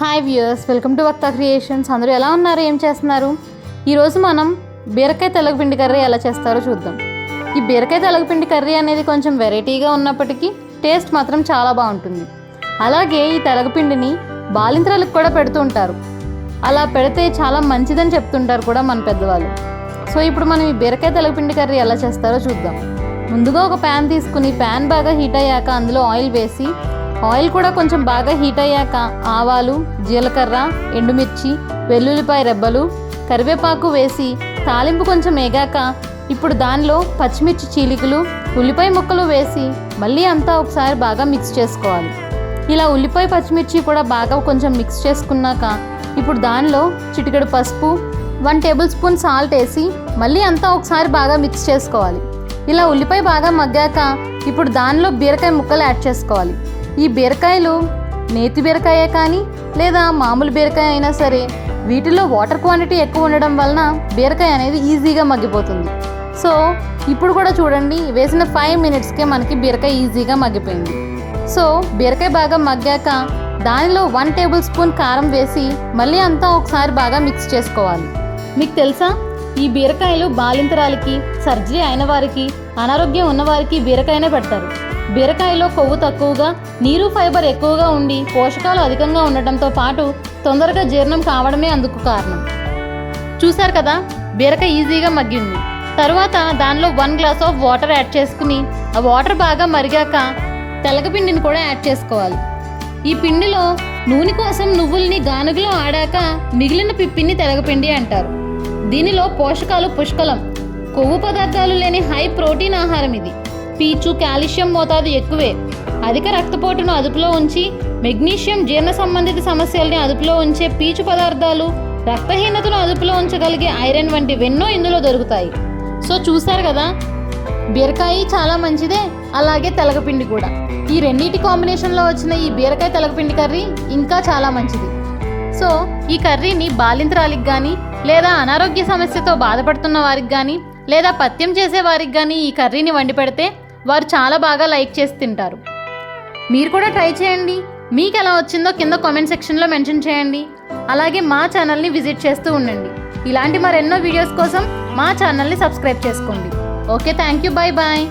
Hi viewers welcome to Vakta creations. అందరూ ఎలా ఉన్నారు? ఏం చేస్తున్నారు? ఈరోజు మనం బీరకాయ తెలగపిండి కర్రీ ఎలా చేస్తారో చూద్దాం. ఈ బీరకాయ తెలగపిండి కర్రీ అనేది కొంచెం వెరైటీగా ఉన్నప్పటికీ టేస్ట్ మాత్రం చాలా బాగుంటుంది. అలాగే ఈ తెలగపిండిని బాలింత్రాలకు కూడా పెడుతూ ఉంటారు. అలా పెడితే చాలా మంచిదని చెప్తుంటారు కూడా మన పెద్దవాళ్ళు. సో ఇప్పుడు మనం ఈ బీరకాయ తెలగపిండి కర్రీ ఎలా చేస్తారో చూద్దాం. ముందుగా ఒక ప్యాన్ తీసుకుని ప్యాన్ బాగా హీట్ అయ్యాక అందులో ఆయిల్ వేసి ఆయిల్ కూడా కొంచెం బాగా హీట్ అయ్యాక ఆవాలు జీలకర్ర ఎండుమిర్చి వెల్లుల్లిపాయ రెబ్బలు కరివేపాకు వేసి తాలింపు కొంచెం వేగాక ఇప్పుడు దానిలో పచ్చిమిర్చి చీలికలు ఉల్లిపాయ ముక్కలు వేసి మళ్ళీ అంతా ఒకసారి బాగా మిక్స్ చేసుకోవాలి. ఇలా ఉల్లిపాయ పచ్చిమిర్చి కూడా బాగా కొంచెం మిక్స్ చేసుకున్నాక ఇప్పుడు దానిలో చిటికెడు పసుపు వన్ టేబుల్ స్పూన్ సాల్ట్ వేసి మళ్ళీ అంతా ఒకసారి బాగా మిక్స్ చేసుకోవాలి. ఇలా ఉల్లిపాయ బాగా మగ్గాక ఇప్పుడు దానిలో బీరకాయ ముక్కలు యాడ్ చేసుకోవాలి. ఈ బీరకాయలు నేతి బీరకాయే కానీ లేదా మామూలు బీరకాయ అయినా సరే వీటిలో వాటర్ క్వాంటిటీ ఎక్కువ ఉండడం వలన బీరకాయ అనేది ఈజీగా మగ్గిపోతుంది. సో ఇప్పుడు కూడా చూడండి వేసిన ఫైవ్ మినిట్స్కే మనకి బీరకాయ ఈజీగా మగ్గిపోయింది. సో బీరకాయ బాగా మగ్గాక దానిలో వన్ టేబుల్ స్పూన్ కారం వేసి మళ్ళీ అంతా ఒకసారి బాగా మిక్స్ చేసుకోవాలి. మీకు తెలుసా? ఈ బీరకాయలు బాలింతరాలకి సర్జరీ అయిన వారికి అనారోగ్యం ఉన్నవారికి బీరకాయనే పెడతారు. బీరకాయలో కొవ్వు తక్కువగా నీరు ఫైబర్ ఎక్కువగా ఉండి పోషకాలు అధికంగా ఉండటంతో పాటు తొందరగా జీర్ణం కావడమే అందుకు కారణం. చూశారు కదా బీరకాయ ఈజీగా మగ్గింది. తర్వాత దానిలో one glass of water add చేసుకుని ఆ వాటర్ బాగా మరిగాక తెలగపిండిని కూడా యాడ్ చేసుకోవాలి. ఈ పిండిలో నూనె కోసం నువ్వుల్ని గానుగలో ఆడాక మిగిలిన పిప్పిని తెలగపిండి అంటారు. దీనిలో పోషకాలు పుష్కలం. కొవ్వు పదార్థాలు లేని హై ప్రోటీన్ ఆహారం ఇది. పీచు కాల్షియం మోతాదు ఎక్కువే. అధిక రక్తపోటును అదుపులో ఉంచి మెగ్నీషియం జీర్ణ సంబంధిత సమస్యల్ని అదుపులో ఉంచే పీచు పదార్థాలు రక్తహీనతను అదుపులో ఉంచగలిగే ఐరన్ వంటివెన్నో ఇందులో దొరుకుతాయి. సో చూశారు కదా? బీరకాయ చాలా మంచిదే అలాగే తెలగపిండి కూడా. ఈ రెండింటి కాంబినేషన్లో వచ్చిన ఈ బీరకాయ తెలగపిండి కర్రీ ఇంకా చాలా మంచిది. సో ఈ కర్రీని బాలింతరాలికి కానీ లేదా అనారోగ్య సమస్యతో బాధపడుతున్న వారికి కానీ లేదా పత్యం చేసే వారికి కానీ ఈ కర్రీని వండి పెడితే వారు చాలా బాగా లైక్ చేసి తింటారు. మీరు కూడా ట్రై చేయండి. మీకు ఎలా వచ్చిందో కింద కామెంట్ సెక్షన్లో మెన్షన్ చేయండి. అలాగే మా ఛానల్ని విజిట్ చేస్తూ ఉండండి. ఇలాంటి మరెన్నో వీడియోస్ కోసం మా ఛానల్ని సబ్స్క్రైబ్ చేసుకోండి. Okay thank you bye bye